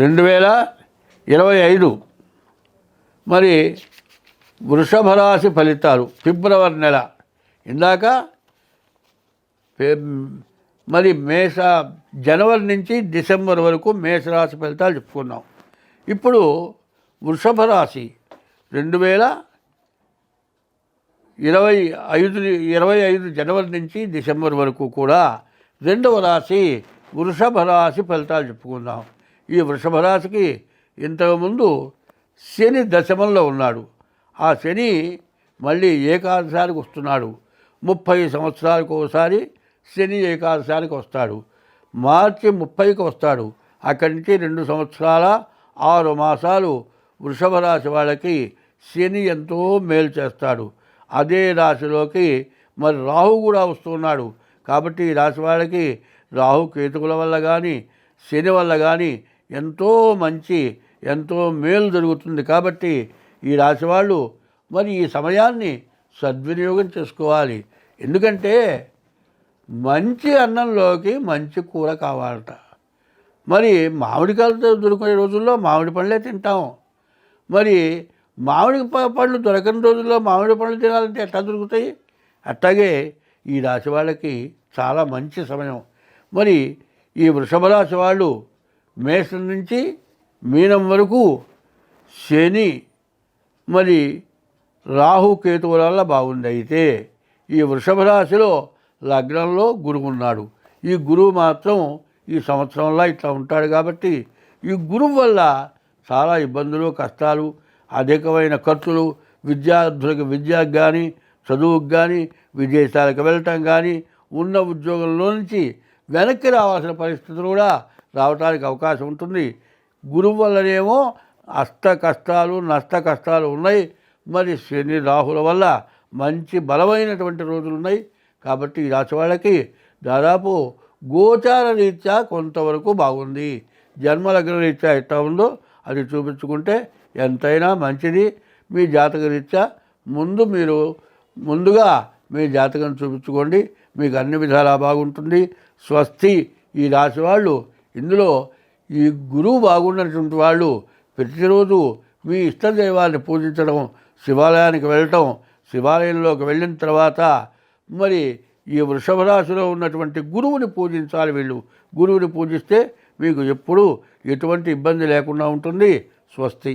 రెండు వేల ఇరవై ఐదు. మరి వృషభ రాశి ఫలితాలు ఫిబ్రవరి నెల. ఇందాక మరి మేష జనవరి నుంచి డిసెంబర్ వరకు మేషరాశి ఫలితాలు చెప్పుకున్నాం. ఇప్పుడు వృషభ రాశి రెండు వేల ఇరవై ఐదు ఇరవై ఐదు జనవరి నుంచి డిసెంబర్ వరకు కూడా రెండవ రాశి వృషభ రాశి ఫలితాలు చెప్పుకుందాం. ఈ వృషభ రాశికి ఇంతకుముందు శని దశమంలో ఉన్నాడు. ఆ శని మళ్ళీ ఏకాదశానికి వస్తున్నాడు. ముప్పై సంవత్సరాలకు ఒకసారి శని ఏకాదశానికి వస్తాడు. మార్చి ముప్పైకి వస్తాడు. అక్కడి నుంచి రెండు సంవత్సరాల ఆరు మాసాలు వృషభ రాశి వాళ్ళకి శని ఎంతో మేలు చేస్తాడు. అదే రాశిలోకి మరి రాహు కూడా వస్తున్నాడు కాబట్టి ఈ రాశి వాళ్ళకి రాహు కేతుకుల వల్ల కానీ శని వల్ల కానీ ఎంతో మంచి ఎంతో మేలు జరుగుతుంది కాబట్టి ఈ రాశివాళ్ళు మరి ఈ సమయాన్ని సద్వినియోగం చేసుకోవాలి. ఎందుకంటే మంచి అన్నంలోకి మంచి కూర కావాలట. మరి మామిడికాయలతో దొరికే రోజుల్లో మామిడి పండ్లే తింటాం. మరి మామిడి పండ్లు దొరకని రోజుల్లో మామిడి పండ్లు తినాలంటే ఎట్లా దొరుకుతాయి? అట్లాగే ఈ రాశి వాళ్ళకి చాలా మంచి సమయం. మరి ఈ వృషభ రాశి వాళ్ళు మేషం నుంచి మీనం వరకు శని మరి రాహు కేతువుల వల్ల బాగుంది అయితే ఈ వృషభ రాశిలో లగ్నంలో గురువు ఉన్నాడు. ఈ గురువు మాత్రం ఈ సంవత్సరంలో ఇట్లా ఉంటాడు కాబట్టి ఈ గురువు వల్ల చాలా ఇబ్బందులు కష్టాలు అధికమైన ఖర్చులు విద్యార్థులకు విద్యకు కానీ చదువుకు కానీ విదేశాలకు వెళ్ళటం కానీ ఉన్న ఉద్యోగంలో నుంచి వెనక్కి రావాల్సిన పరిస్థితులు కూడా రావడానికి అవకాశం ఉంటుంది. గురువు వల్లనేమో అష్ట కష్టాలు నష్ట కష్టాలు ఉన్నాయి. మరి శని రాహుల వల్ల మంచి బలమైనటువంటి రోజులు ఉన్నాయి. కాబట్టి ఈ రాశి వాళ్ళకి దాదాపు గోచార రీత్యా కొంతవరకు బాగుంది. జన్మలగ్న రీత్యా ఎట్లా ఉందో అది చూపించుకుంటే ఎంతైనా మంచిది. మీ జాతక రీత్యా ముందు మీరు ముందుగా మీ జాతకం చూపించుకోండి. మీకు అన్ని విధాలా బాగుంటుంది. స్వస్తి ఈ రాశి వాళ్ళు ఇందులో ఈ గురువు బాగున్నటువంటి వాళ్ళు ప్రతిరోజు మీ ఇష్టదైవాన్ని పూజించడం శివాలయానికి వెళ్ళటం శివాలయంలోకి వెళ్ళిన తర్వాత మరి ఈ వృషభ రాశిలో ఉన్నటువంటి గురువుని పూజించాలి వీళ్ళు. గురువుని పూజిస్తే మీకు ఎప్పుడూ ఎటువంటి ఇబ్బంది లేకుండా ఉంటుంది. స్వస్తి.